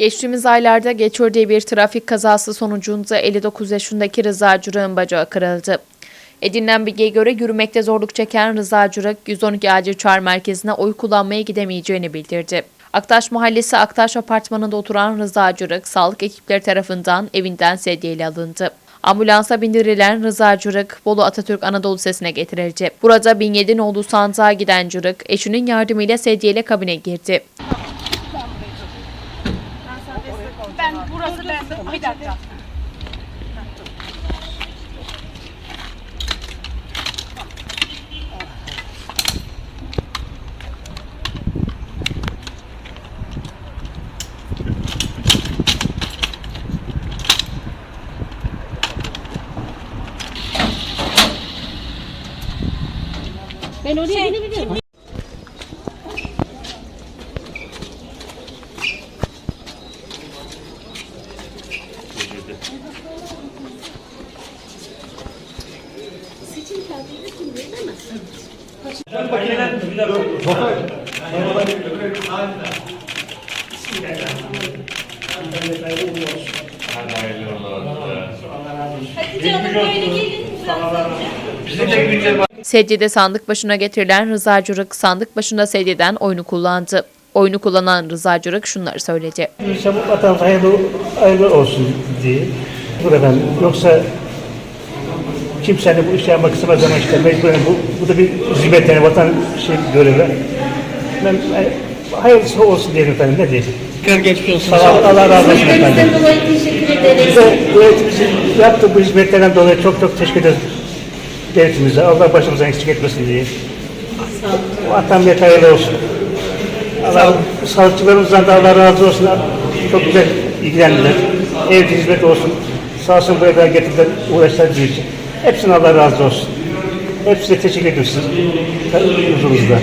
Geçtiğimiz aylarda geçirdiği bir trafik kazası sonucunda 59 yaşındaki Rıza Cürük'ün bacağı kırıldı. Edinilen bilgiye göre yürümekte zorluk çeken Rıza Cürük, 112 acil çağrı merkezine oy kullanmaya gidemeyeceğini bildirdi. Aktaş Mahallesi Aktaş Apartmanı'nda oturan Rıza Cürük, sağlık ekipleri tarafından evinden sedyeyle alındı. Ambulansa bindirilen Rıza Cürük, Bolu Atatürk Anadolu Lisesi'ne getirildi. Burada 1007 nolu sandığa giden Cürük, eşinin yardımıyla sedyeyle kabine girdi. Ben burası ben. Bir dakika. Ben oraya gidebilirim. Hatice Hanım böyle gelin. Sedyede sandık başına getirilen Rıza Cürük sandık başında sedyeden oyunu kullandı. Oyunu kullanan Rıza Cürük şunları söyledi. Çabuk vatandaş hayırlı, hayırlı olsun diye. Bu efendim. Yoksa kimsenin bu işi yapmak istemez ama işte mecburen bu, bu da bir hizmet yani vatan şey görevi. Ben, ben hayırlısı olsun diyelim efendim ne diyeyim. Geçmiş olsun. Allah, Allah razı olsun efendim. Bizden dolayı teşekkür ederiz. Bize devletimizin yaptığı bu hizmetlerden dolayı çok çok teşekkür ederiz devletimize. Allah başımızdan eksik etmesin diye. Vatan millet hayırlı olsun. Allah sağlıkçılarımızdan da Allah razı olsun. Çok güzel ilgilendiler. Evde hizmet olsun. Sağ olsun buraya kadar getirdiler, uğraşlar bizim için. Hepsine Allah razı olsun. Hepsine teşekkür ediyoruz sizin huzurunuzda.